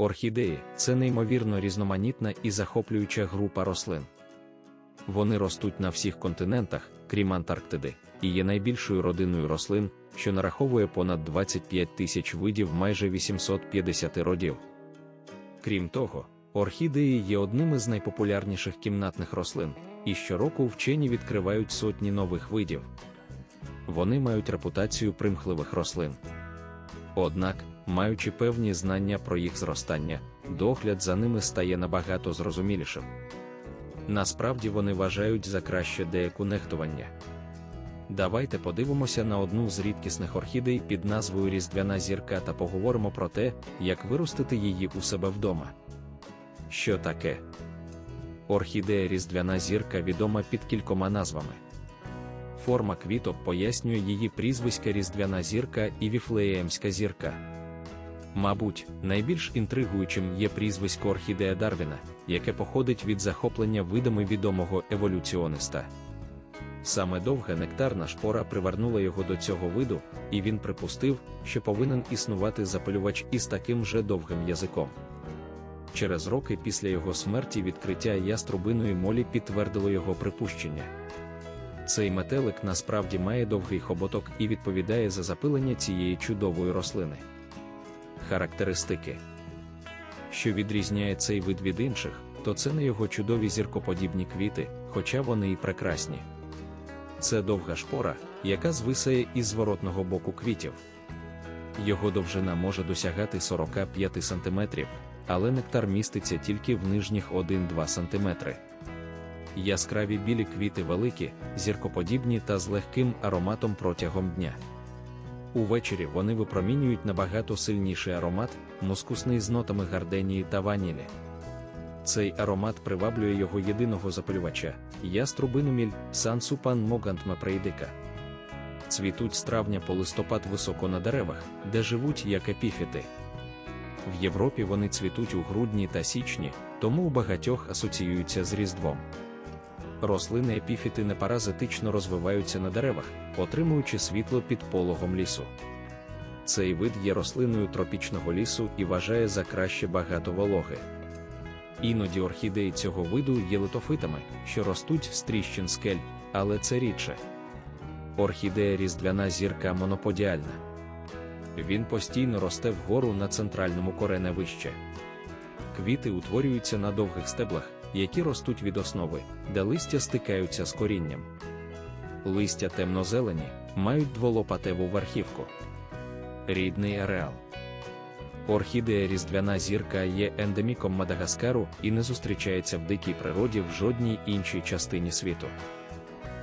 Орхідеї це неймовірно різноманітна і захоплююча група рослин. Вони ростуть на всіх континентах, крім Антарктиди, і є найбільшою родиною рослин, що нараховує понад 25 тисяч видів майже 850 родів. Крім того, орхідеї є одним із найпопулярніших кімнатних рослин, і щороку вчені відкривають сотні нових видів. Вони мають репутацію примхливих рослин. Однак, маючи певні знання про їх зростання, догляд за ними стає набагато зрозумілішим. Насправді вони вважають за краще деяку нехтування. Давайте подивимося на одну з рідкісних орхідей під назвою Різдвяна зірка та поговоримо про те, як виростити її у себе вдома. Що таке? Орхідея Різдвяна зірка відома під кількома назвами. Форма квіток пояснює її прізвиська Різдвяна зірка і Віфлеємська зірка. Мабуть, найбільш інтригуючим є прізвисько орхідея Дарвіна, яке походить від захоплення видами відомого еволюціониста. Саме довга нектарна шпора привернула його до цього виду, і він припустив, що повинен існувати запалювач із таким же довгим язиком. Через роки після його смерті відкриття яструбиної молі підтвердило його припущення. Цей метелик насправді має довгий хоботок і відповідає за запилення цієї чудової рослини. Характеристики, що відрізняє цей вид від інших, то це не його чудові зіркоподібні квіти, хоча вони і прекрасні. Це довга шпора, яка звисає із зворотного боку квітів. Його довжина може досягати 45 см, але нектар міститься тільки в нижніх 1-2 см. Яскраві білі квіти великі, зіркоподібні та з легким ароматом протягом дня. Увечері вони випромінюють набагато сильніший аромат, мускусний з нотами гарденії та ванілі. Цей аромат приваблює його єдиного запалювача яструбинуміль сансупан могантме прейдика. Цвітуть з травня по листопад високо на деревах, де живуть як епіфіти. В Європі вони цвітуть у грудні та січні, тому у багатьох асоціюються з Різдвом. Рослини епіфіти непаразитично розвиваються на деревах, отримуючи світло під пологом лісу. Цей вид є рослиною тропічного лісу і вважає за краще багато вологи. Іноді орхідеї цього виду є литофитами, що ростуть з тріщин скель, але це рідше. Орхідея різдвяна зірка моноподіальна. Він постійно росте вгору на центральному кореневище. Квіти утворюються на довгих стеблах, які ростуть від основи, де листя стикаються з корінням. Листя темно-зелені, мають дволопатеву верхівку. Рідний ареал. Орхідея різдвяна зірка є ендеміком Мадагаскару і не зустрічається в дикій природі в жодній іншій частині світу.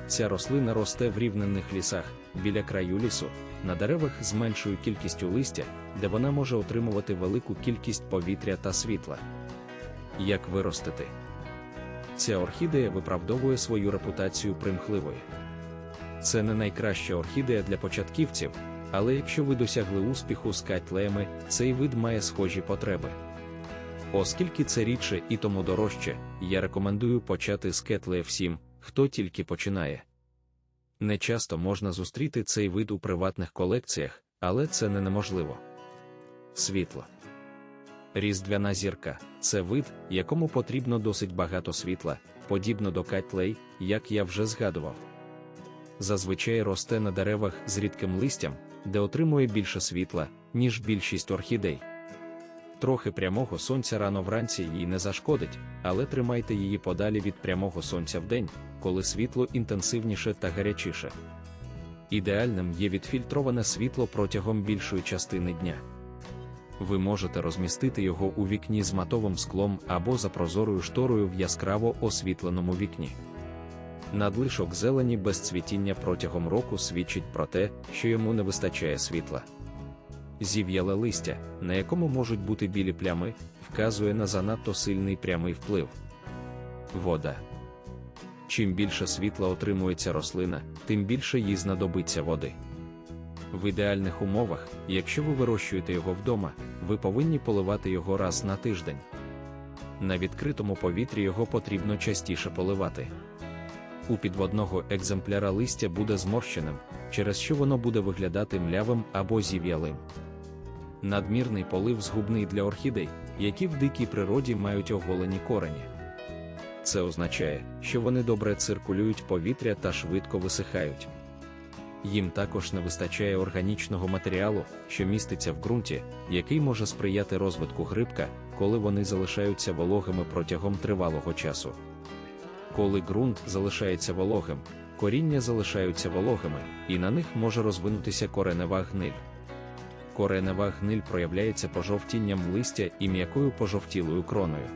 Ця рослина росте в рівненних лісах, біля краю лісу, на деревах з меншою кількістю листя, де вона може отримувати велику кількість повітря та світла. Як виростити? Ця орхідея виправдовує свою репутацію примхливої. Це не найкраща орхідея для початківців, але якщо ви досягли успіху з катлеями, цей вид має схожі потреби. Оскільки це рідше і тому дорожче, я рекомендую почати з кетлея всім, хто тільки починає. Не часто можна зустріти цей вид у приватних колекціях, але це не неможливо. Світло. Різдвяна зірка це вид, якому потрібно досить багато світла, подібно до катлей, як я вже згадував. Зазвичай росте на деревах з рідким листям, де отримує більше світла, ніж більшість орхідей. Трохи прямого сонця рано вранці їй не зашкодить, але тримайте її подалі від прямого сонця вдень, коли світло інтенсивніше та гарячіше. Ідеальним є відфільтроване світло протягом більшої частини дня. Ви можете розмістити його у вікні з матовим склом або за прозорою шторою в яскраво освітленому вікні. Надлишок зелені без цвітіння протягом року свідчить про те, що йому не вистачає світла. Зів'яле листя, на якому можуть бути білі плями, вказує на занадто сильний прямий вплив. Вода. Чим більше світла отримується рослина, тим більше їй знадобиться води. В ідеальних умовах, якщо ви вирощуєте його вдома, ви повинні поливати його раз на тиждень. На відкритому повітрі його потрібно частіше поливати. У підводного екземпляра листя буде зморщеним, через що воно буде виглядати млявим або зів'ялим. Надмірний полив згубний для орхідей, які в дикій природі мають оголені корені. Це означає, що вони добре циркулюють повітря та швидко висихають. Їм також не вистачає органічного матеріалу, що міститься в ґрунті, який може сприяти розвитку грибка, коли вони залишаються вологими протягом тривалого часу. Коли ґрунт залишається вологим, коріння залишаються вологими, і на них може розвинутися коренева гниль. Коренева гниль проявляється пожовтінням листя і м'якою пожовтілою кроною.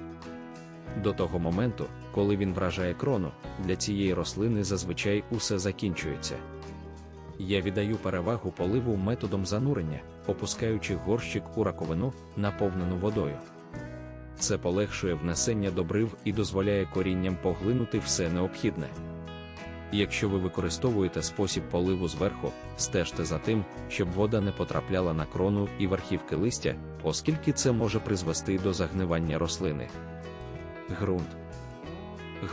До того моменту, коли він вражає крону, для цієї рослини зазвичай усе закінчується. Я віддаю перевагу поливу методом занурення, опускаючи горщик у раковину, наповнену водою. Це полегшує внесення добрив і дозволяє корінням поглинути все необхідне. Якщо ви використовуєте спосіб поливу зверху, стежте за тим, щоб вода не потрапляла на крону і верхівки листя, оскільки це може призвести до загнивання рослини. Ґрунт.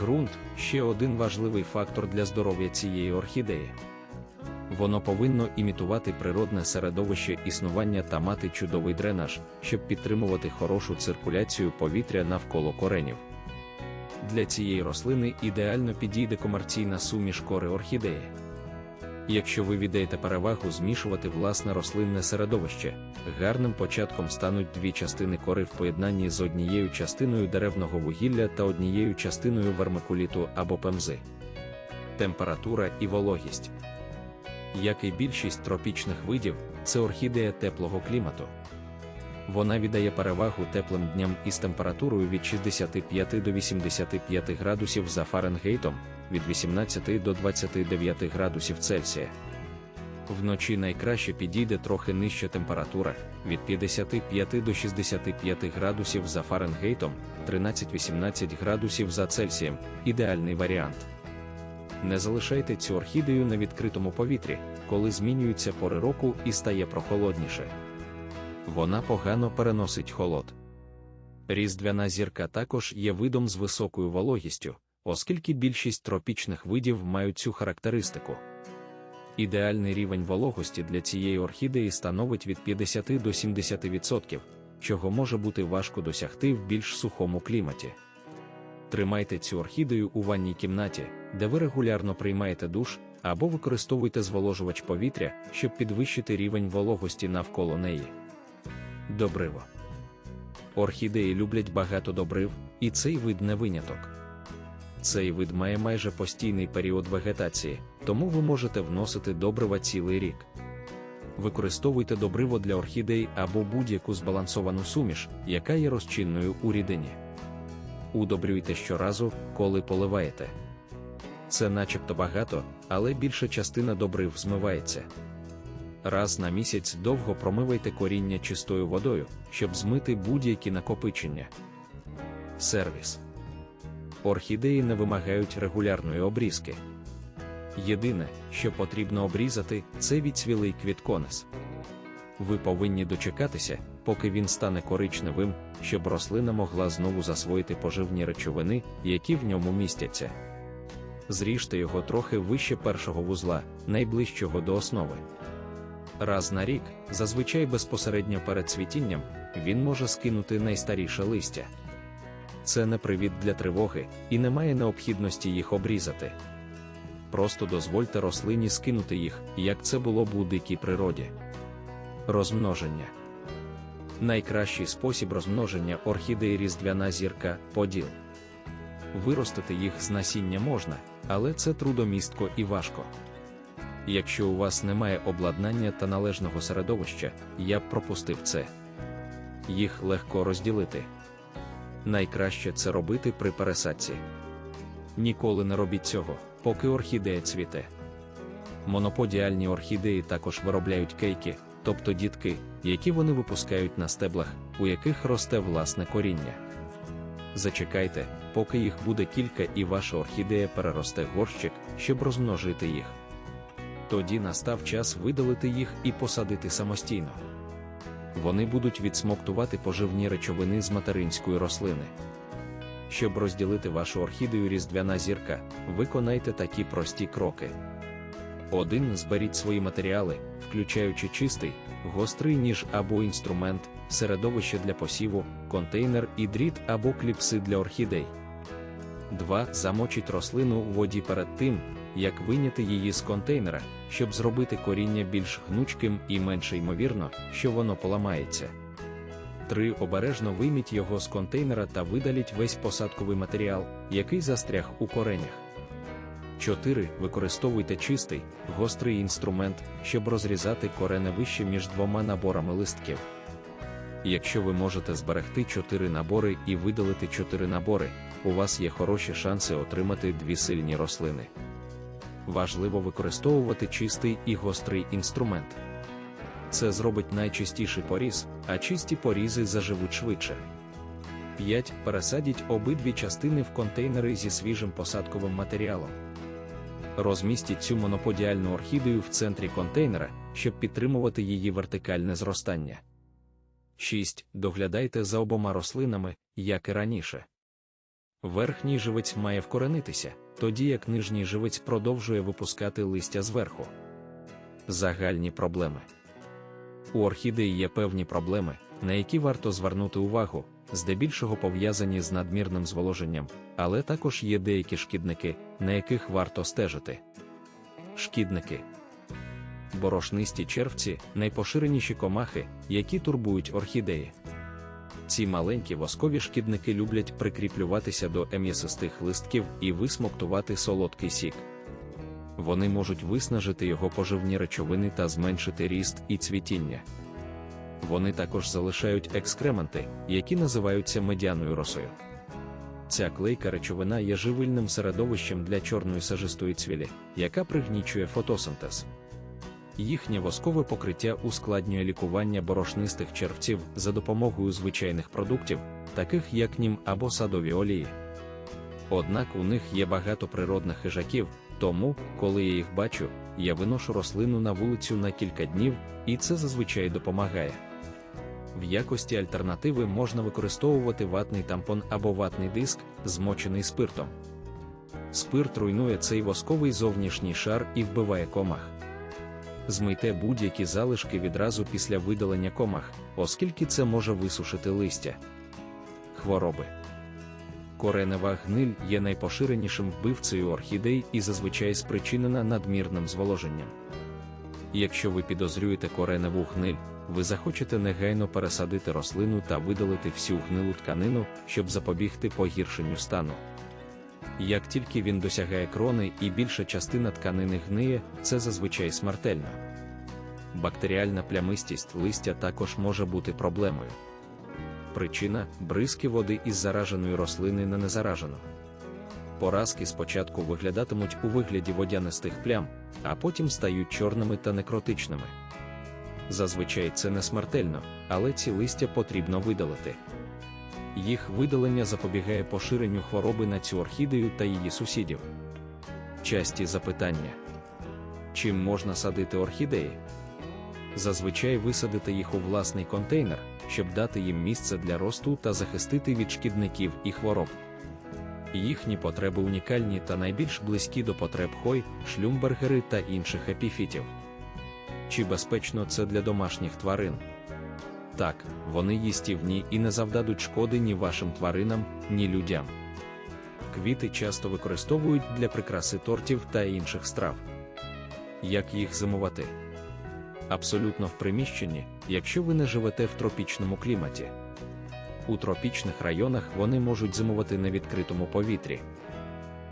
Ґрунт ще один важливий фактор для здоров'я цієї орхідеї. Воно повинно імітувати природне середовище існування та мати чудовий дренаж, щоб підтримувати хорошу циркуляцію повітря навколо коренів. Для цієї рослини ідеально підійде комерційна суміш кори орхідеї. Якщо ви віддаєте перевагу змішувати власне рослинне середовище, гарним початком стануть дві частини кори в поєднанні з однією частиною деревного вугілля та однією частиною вермикуліту або пемзи. Температура і вологість. Як і більшість тропічних видів, це орхідея теплого клімату. Вона віддає перевагу теплим дням із температурою від 65 до 85 градусів за Фаренгейтом, від 18 до 29 градусів Цельсія. Вночі найкраще підійде трохи нижча температура від 55 до 65 градусів за Фаренгейтом, 13-18 градусів за Цельсієм ідеальний варіант. Не залишайте цю орхідею на відкритому повітрі, коли змінюються пори року і стає прохолодніше. Вона погано переносить холод. Різдвяна зірка також є видом з високою вологістю, оскільки більшість тропічних видів мають цю характеристику. Ідеальний рівень вологості для цієї орхідеї становить від 50 до 70%, чого може бути важко досягти в більш сухому кліматі. Тримайте цю орхідею у ванній кімнаті, де ви регулярно приймаєте душ, або використовуйте зволожувач повітря, щоб підвищити рівень вологості навколо неї. Добриво. Орхідеї люблять багато добрив, і цей вид не виняток. Цей вид має майже постійний період вегетації, тому ви можете вносити добрива цілий рік. Використовуйте добриво для орхідей або будь-яку збалансовану суміш, яка є розчинною у рідині. Удобрюйте щоразу, коли поливаєте. Це начебто багато, але більша частина добрив змивається. Раз на місяць довго промивайте коріння чистою водою, щоб змити будь-які накопичення. Сервіс. Орхідеї не вимагають регулярної обрізки. Єдине, що потрібно обрізати, це відцвілий квітконес. Ви повинні дочекатися, поки він стане коричневим, щоб рослина могла знову засвоїти поживні речовини, які в ньому містяться. Зріжте його трохи вище першого вузла, найближчого до основи. Раз на рік, зазвичай безпосередньо перед цвітінням, він може скинути найстаріше листя. Це не привід для тривоги, і немає необхідності їх обрізати. Просто дозвольте рослині скинути їх, як це було б у дикій природі. Розмноження найкращий спосіб розмноження орхідеї різдвяна зірка поділ. Виростити їх з насіння можна, але це трудомістко і важко. Якщо у вас немає обладнання та належного середовища, я б пропустив це. Їх легко розділити. Найкраще це робити при пересадці. Ніколи не робіть цього, поки орхідея цвіте. Моноподіальні орхідеї також виробляють кейки, тобто дітки, які вони випускають на стеблах, у яких росте власне коріння. Зачекайте, поки їх буде кілька, і ваша орхідея переросте горщик, щоб розмножити їх. Тоді настав час видалити їх і посадити самостійно. Вони будуть відсмоктувати поживні речовини з материнської рослини. Щоб розділити вашу орхідею різдвяна зірка, виконайте такі прості кроки. 1. Зберіть свої матеріали, включаючи чистий, гострий ніж або інструмент, середовище для посіву, контейнер і дріт або кліпси для орхідей. 2. Замочіть рослину у воді перед тим, як вийняти її з контейнера, щоб зробити коріння більш гнучким і менше ймовірно, що воно поламається. 3. Обережно вийміть його з контейнера та видаліть весь посадковий матеріал, який застряг у коренях. 4. Використовуйте чистий, гострий інструмент, щоб розрізати корене вище між двома наборами листків. Якщо ви можете зберегти 4 набори і видалити 4 набори, у вас є хороші шанси отримати дві сильні рослини. Важливо використовувати чистий і гострий інструмент. Це зробить найчистіший поріз, а чисті порізи заживуть швидше. 5. Пересадіть обидві частини в контейнери зі свіжим посадковим матеріалом. Розмістіть цю моноподіальну орхідею в центрі контейнера, щоб підтримувати її вертикальне зростання. 6. Доглядайте за обома рослинами, як і раніше. Верхній живець має вкоренитися, тоді як нижній живець продовжує випускати листя зверху. Загальні проблеми. У орхідеї є певні проблеми, на які варто звернути увагу, здебільшого пов'язані з надмірним зволоженням, але також є деякі шкідники, на яких варто стежити. Шкідники борошнисті червці найпоширеніші комахи, які турбують орхідеї. Ці маленькі воскові шкідники люблять прикріплюватися до ем'ясистих листків і висмоктувати солодкий сік. Вони можуть виснажити його поживні речовини та зменшити ріст і цвітіння. Вони також залишають екскременти, які називаються медяною росою. Ця клейка речовина є живильним середовищем для чорної сажистої цвілі, яка пригнічує фотосинтез. Їхнє воскове покриття ускладнює лікування борошнистих червців за допомогою звичайних продуктів, таких як нім або садові олії. Однак у них є багато природних хижаків, тому, коли я їх бачу, я виношу рослину на вулицю на кілька днів, і це зазвичай допомагає. В якості альтернативи можна використовувати ватний тампон або ватний диск, змочений спиртом. Спирт руйнує цей восковий зовнішній шар і вбиває комах. Змийте будь-які залишки відразу після видалення комах, оскільки це може висушити листя. Хвороби. Коренева гниль є найпоширенішим вбивцею орхідей і зазвичай спричинена надмірним зволоженням. Якщо ви підозрюєте кореневу гниль, ви захочете негайно пересадити рослину та видалити всю гнилу тканину, щоб запобігти погіршенню стану. Як тільки він досягає крони і більша частина тканини гниє, це зазвичай смертельно. Бактеріальна плямистість листя також може бути проблемою. Причина бризки води із зараженої рослини на незаражену. Поразки спочатку виглядатимуть у вигляді водянистих плям, а потім стають чорними та некротичними. Зазвичай це не смертельно, але ці листя потрібно видалити. Їх видалення запобігає поширенню хвороби на цю орхідею та її сусідів. Часті запитання: чим можна садити орхідеї? Зазвичай висадити їх у власний контейнер, щоб дати їм місце для росту та захистити від шкідників і хвороб. Їхні потреби унікальні та найбільш близькі до потреб хой, шлюмбергери та інших епіфітів. Чи безпечно це для домашніх тварин? Так, вони їстівні і не завдадуть шкоди ні вашим тваринам, ні людям. Квіти часто використовують для прикраси тортів та інших страв. Як їх зимувати? Абсолютно в приміщенні, якщо ви не живете в тропічному кліматі. У тропічних районах вони можуть зимувати на відкритому повітрі.